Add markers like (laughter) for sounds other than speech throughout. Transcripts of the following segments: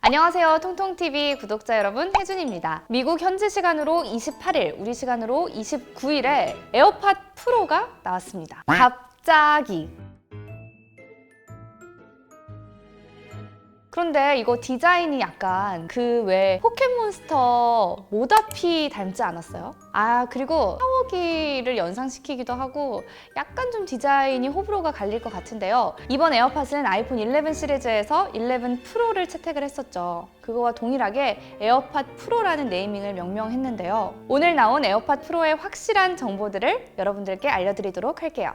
안녕하세요. 통통TV 구독자 여러분, 혜준입니다. 미국 현지 시간으로 28일, 우리 시간으로 29일에 에어팟 프로가 나왔습니다. 갑자기. 그런데 이거 디자인이 약간 그 왜 포켓몬스터 모다피 닮지 않았어요? 아 그리고 샤워기를 연상시키기도 하고 약간 좀 디자인이 호불호가 갈릴 것 같은데요. 이번 에어팟은 아이폰 11 시리즈에서 11 프로를 채택을 했었죠. 그거와 동일하게 에어팟 프로라는 네이밍을 명명했는데요. 오늘 나온 에어팟 프로의 확실한 정보들을 여러분들께 알려드리도록 할게요.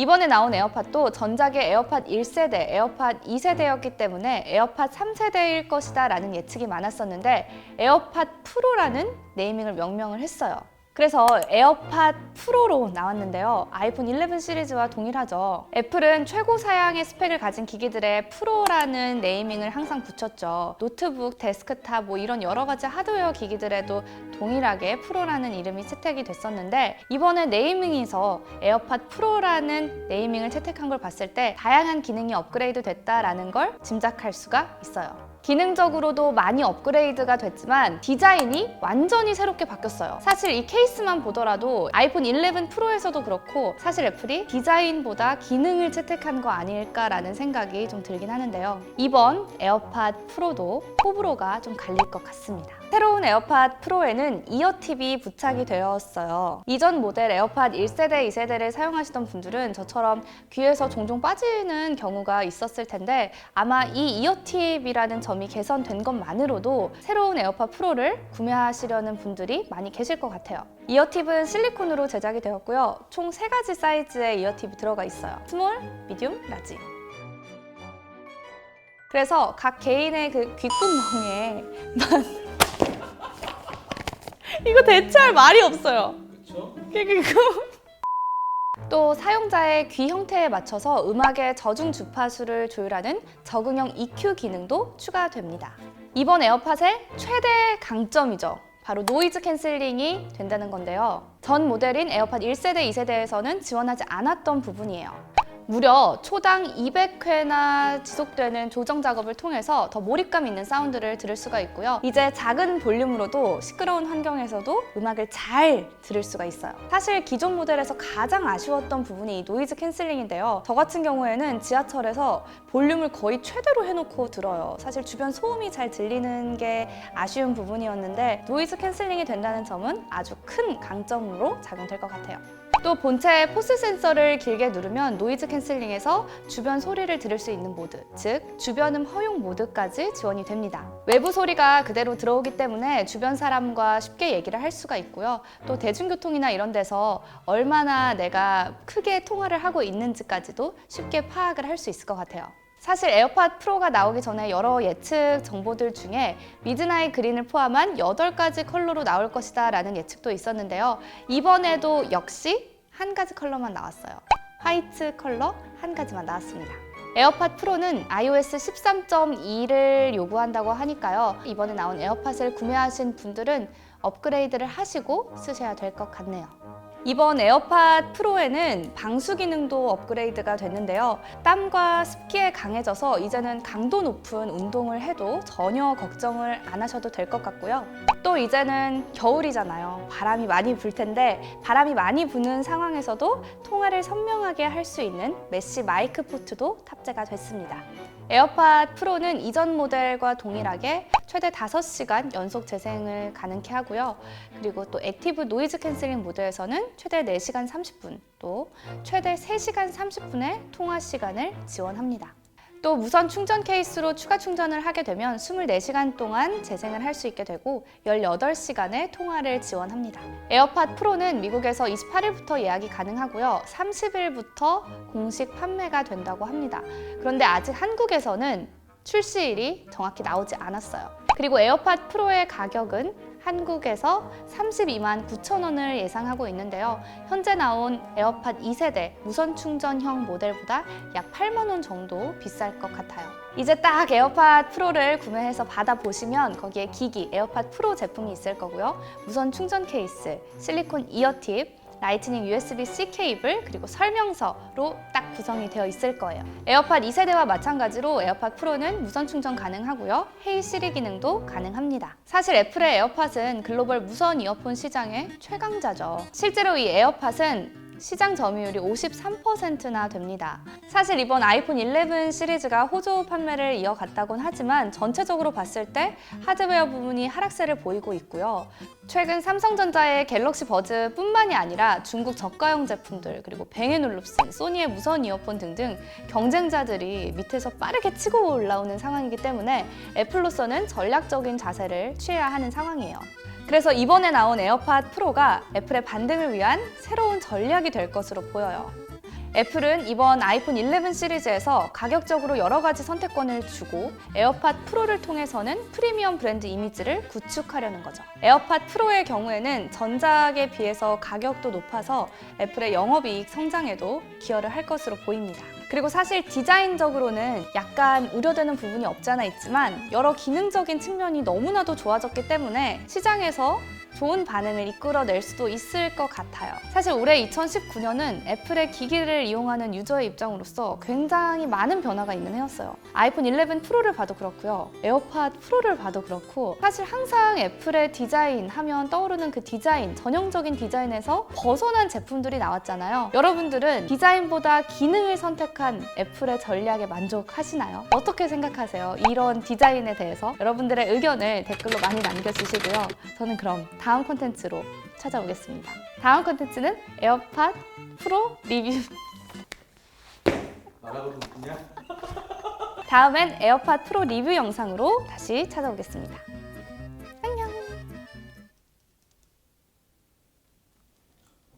이번에 나온 에어팟도 전작의 에어팟 1세대, 에어팟 2세대였기 때문에 에어팟 3세대일 것이다 라는 예측이 많았었는데 에어팟 프로라는 네이밍을 명명을 했어요. 그래서 에어팟 프로로 나왔는데요. 아이폰 11 시리즈와 동일하죠. 애플은 최고 사양의 스펙을 가진 기기들의 프로라는 네이밍을 항상 붙였죠. 노트북, 데스크탑 뭐 이런 여러 가지 하드웨어 기기들에도 동일하게 프로라는 이름이 채택이 됐었는데 이번에 네이밍에서 에어팟 프로라는 네이밍을 채택한 걸 봤을 때 다양한 기능이 업그레이드 됐다라는 걸 짐작할 수가 있어요. 기능적으로도 많이 업그레이드가 됐지만 디자인이 완전히 새롭게 바뀌었어요. 사실 이 케이스만 보더라도 아이폰 11 프로에서도 그렇고 사실 애플이 디자인보다 기능을 채택한 거 아닐까라는 생각이 좀 들긴 하는데요. 이번 에어팟 프로도 호불호가 좀 갈릴 것 같습니다. 새로운 에어팟 프로에는 이어팁이 부착이 되었어요. 이전 모델 에어팟 1세대, 2세대를 사용하시던 분들은 저처럼 귀에서 종종 빠지는 경우가 있었을 텐데 아마 이 이어팁이라는 점이 개선된 것만으로도 새로운 에어팟 프로를 구매하시려는 분들이 많이 계실 것 같아요. 이어팁은 실리콘으로 제작이 되었고요. 총 세 가지 사이즈의 이어팁이 들어가 있어요. 스몰, 미디움, 라지. 그래서 각 개인의 그 귓구멍에 만 (laughs) 이거 대체할 말이 없어요. 그리고 또 사용자의 귀 형태에 맞춰서 음악의 저중 주파수를 조율하는 적응형 EQ 기능도 추가됩니다. 이번 에어팟의 최대 강점이죠. 바로 노이즈 캔슬링이 된다는 건데요. 전 모델인 에어팟 1세대, 2세대에서는 지원하지 않았던 부분이에요. 무려 초당 200회나 지속되는 조정 작업을 통해서 더 몰입감 있는 사운드를 들을 수가 있고요. 이제 작은 볼륨으로도 시끄러운 환경에서도 음악을 잘 들을 수가 있어요. 사실 기존 모델에서 가장 아쉬웠던 부분이 이 노이즈 캔슬링인데요. 저 같은 경우에는 지하철에서 볼륨을 거의 최대로 해놓고 들어요. 사실 주변 소음이 잘 들리는 게 아쉬운 부분이었는데 노이즈 캔슬링이 된다는 점은 아주 큰 강점으로 작용될 것 같아요. 또 본체 포스 센서를 길게 누르면 노이즈 캔슬링에서 주변 소리를 들을 수 있는 모드, 즉 주변음 허용 모드까지 지원이 됩니다. 외부 소리가 그대로 들어오기 때문에 주변 사람과 쉽게 얘기를 할 수가 있고요. 또 대중교통이나 이런 데서 얼마나 내가 크게 통화를 하고 있는지까지도 쉽게 파악을 할 수 있을 것 같아요. 사실 에어팟 프로가 나오기 전에 여러 예측 정보들 중에 미드나잇 그린을 포함한 8가지 컬러로 나올 것이다 라는 예측도 있었는데요. 이번에도 역시 한 가지 컬러만 나왔어요. 화이트 컬러 한 가지만 나왔습니다. 에어팟 프로는 iOS 13.2를 요구한다고 하니까요. 이번에 나온 에어팟을 구매하신 분들은 업그레이드를 하시고 쓰셔야 될 것 같네요. 이번 에어팟 프로에는 방수 기능도 업그레이드가 됐는데요. 땀과 습기에 강해져서 이제는 강도 높은 운동을 해도 전혀 걱정을 안 하셔도 될 것 같고요. 또 이제는 겨울이잖아요. 바람이 많이 불 텐데 바람이 많이 부는 상황에서도 통화를 선명하게 할 수 있는 메시 마이크 포트도 탑재가 됐습니다. 에어팟 프로는 이전 모델과 동일하게 최대 5시간 연속 재생을 가능케 하고요. 그리고 또 액티브 노이즈 캔슬링 모드에서는 최대 4시간 30분, 또 최대 3시간 30분의 통화 시간을 지원합니다. 또 무선 충전 케이스로 추가 충전을 하게 되면 24시간 동안 재생을 할 수 있게 되고 18시간의 통화를 지원합니다. 에어팟 프로는 미국에서 28일부터 예약이 가능하고요. 30일부터 공식 판매가 된다고 합니다. 그런데 아직 한국에서는 출시일이 정확히 나오지 않았어요. 그리고 에어팟 프로의 가격은 한국에서 32만 9천 원을 예상하고 있는데요. 현재 나온 에어팟 2세대 무선 충전형 모델보다 약 8만 원 정도 비쌀 것 같아요. 이제 딱 에어팟 프로를 구매해서 받아보시면 거기에 기기 에어팟 프로 제품이 있을 거고요. 무선 충전 케이스, 실리콘 이어팁, 라이트닝 USB-C 케이블 그리고 설명서로 딱 구성이 되어 있을 거예요. 에어팟 2세대와 마찬가지로 에어팟 프로는 무선 충전 가능하고요. 헤이 시리 기능도 가능합니다. 사실 애플의 에어팟은 글로벌 무선 이어폰 시장의 최강자죠. 실제로 이 에어팟은 시장 점유율이 53%나 됩니다. 사실 이번 아이폰 11 시리즈가 호조 판매를 이어갔다곤 하지만 전체적으로 봤을 때 하드웨어 부분이 하락세를 보이고 있고요. 최근 삼성전자의 갤럭시 버즈뿐만이 아니라 중국 저가형 제품들 그리고 뱅앤올룹슨, 소니의 무선 이어폰 등등 경쟁자들이 밑에서 빠르게 치고 올라오는 상황이기 때문에 애플로서는 전략적인 자세를 취해야 하는 상황이에요. 그래서 이번에 나온 에어팟 프로가 애플의 반등을 위한 새로운 전략이 될 것으로 보여요. 애플은 이번 아이폰 11 시리즈에서 가격적으로 여러 가지 선택권을 주고 에어팟 프로를 통해서는 프리미엄 브랜드 이미지를 구축하려는 거죠. 에어팟 프로의 경우에는 전작에 비해서 가격도 높아서 애플의 영업이익 성장에도 기여를 할 것으로 보입니다. 그리고 사실 디자인적으로는 약간 우려되는 부분이 없잖아 있지만 여러 기능적인 측면이 너무나도 좋아졌기 때문에 시장에서 좋은 반응을 이끌어낼 수도 있을 것 같아요. 사실 올해 2019년은 애플의 기기를 이용하는 유저의 입장으로서 굉장히 많은 변화가 있는 해였어요. 아이폰 11 프로를 봐도 그렇고요. 에어팟 프로를 봐도 그렇고 사실 항상 애플의 디자인 하면 떠오르는 그 디자인, 전형적인 디자인에서 벗어난 제품들이 나왔잖아요. 여러분들은 디자인보다 기능을 선택한 애플의 전략에 만족하시나요? 어떻게 생각하세요? 이런 디자인에 대해서 여러분들의 의견을 댓글로 많이 남겨주시고요. 저는 그럼 다음 콘텐츠로 찾아오겠습니다. 다음 콘텐츠는 에어팟 프로 리뷰. 다음엔 에어팟 프로 리뷰 영상으로 다시 찾아오겠습니다.